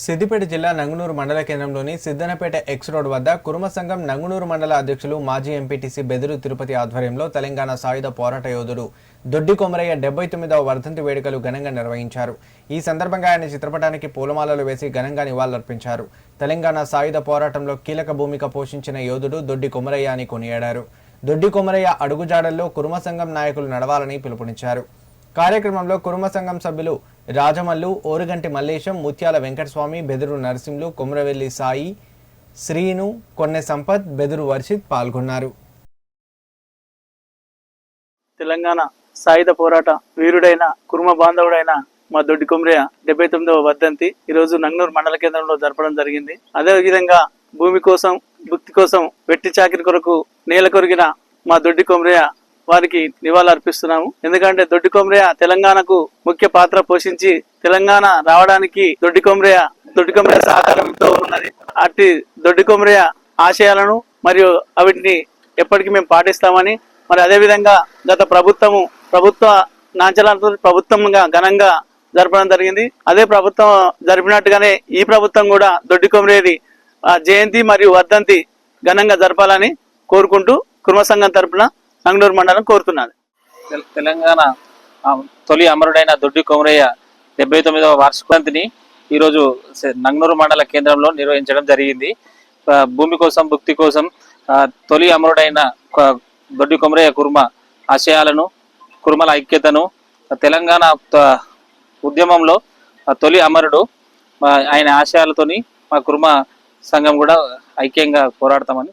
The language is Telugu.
సిద్దిపేట జిల్లా నంగునూరు మండల కేంద్రంలోని సిద్దనపేట ఎక్స్ రోడ్ వద్ద కురుమ సంఘం నంగునూరు మండల అధ్యక్షులు మాజీ ఎంపీటీసీ బెదురు తిరుపతి ఆధ్వర్యంలో తెలంగాణ సాయుధ పోరాట యోధుడు దొడ్డి కొమరయ్య డెబ్బై తొమ్మిదవ వర్ధంతి వేడుకలు ఘనంగా నిర్వహించారు. ఈ సందర్భంగా ఆయన చిత్రపటానికి పూలమాలలు వేసి ఘనంగా నివాళులర్పించారు. తెలంగాణ సాయుధ పోరాటంలో కీలక భూమిక పోషించిన యోధుడు దొడ్డి కొమరయ్య అని కొనియాడారు. దొడ్డి కొమరయ్య అడుగుజాడల్లో కురుమ సంఘం నాయకులు నడవాలని పిలుపునిచ్చారు. కార్యక్రమంలో కురుమ సంఘం సభ్యులు రాజమల్లు ఓరుగంటి మల్లేశం ముత్యాల వెంకటస్వామి బెదురు నరసింహులు కుమ్రవెల్లి సాయి శ్రీను కొన్నె సంపత్ బెదురు వర్షిత్ పాల్గొన్నారు. తెలంగాణ సాయుధ పోరాట వీరుడైన కుర్మ బాంధవుడైన మా దొడ్డి కుమ్రయ్య డెబ్బై తొమ్మిదవ వర్ధంతి ఈరోజు నంగనూరు మండల కేంద్రంలో జరపడం జరిగింది. అదే విధంగా భూమి కోసం భుక్తి కోసం వెట్టి చాకిరి కొరకు నేల కొరిగిన మా దొడ్డి కొమరయ్య వారికి నివాళులర్పిస్తున్నాము ఎందుకంటే దొడ్డి కొమరయ్య తెలంగాణకు ముఖ్య పాత్ర పోషించి తెలంగాణ రావడానికి దొడ్డి కొమరయ్య దొడ్డి కొమరయ్య సహకారం ఉన్నది. అట్టి దొడ్డి కొమరయ్య ఆశయాలను మరియు అవిటిని ఎప్పటికీ మేము పాటిస్తామని మరి అదే విధంగా గత ప్రభుత్వము ప్రభుత్వ నాంచలాలతో ప్రభుత్వంగా ఘనంగా జరపడం జరిగింది. అదే ప్రభుత్వం జరిపినట్టుగానే ఈ ప్రభుత్వం కూడా దొడ్డి కొమరేది జయంతి మరియు వర్ధంతి ఘనంగా జరపాలని కోరుకుంటూ కుర్మ సంఘం తరపున నంగనూరు మండలం కోరుతున్నది. తెల- తెలంగాణ తొలి అమరుడైన దొడ్డి కొమరయ్య డెబ్బై తొమ్మిదవ వార్షికాంతిని ఈరోజు నంగనూరు మండల కేంద్రంలో నిర్వహించడం జరిగింది. భూమి కోసం భుక్తి కోసం తొలి అమరుడైన దొడ్డి కొమరయ్య కుర్మ ఆశయాలను కుర్మల ఐక్యతను తెలంగాణ ఉద్యమంలో తొలి అమరుడు ఆయన ఆశయాలతోని మా కుర్మ సంఘం కూడా ఐక్యంగా పోరాడతామని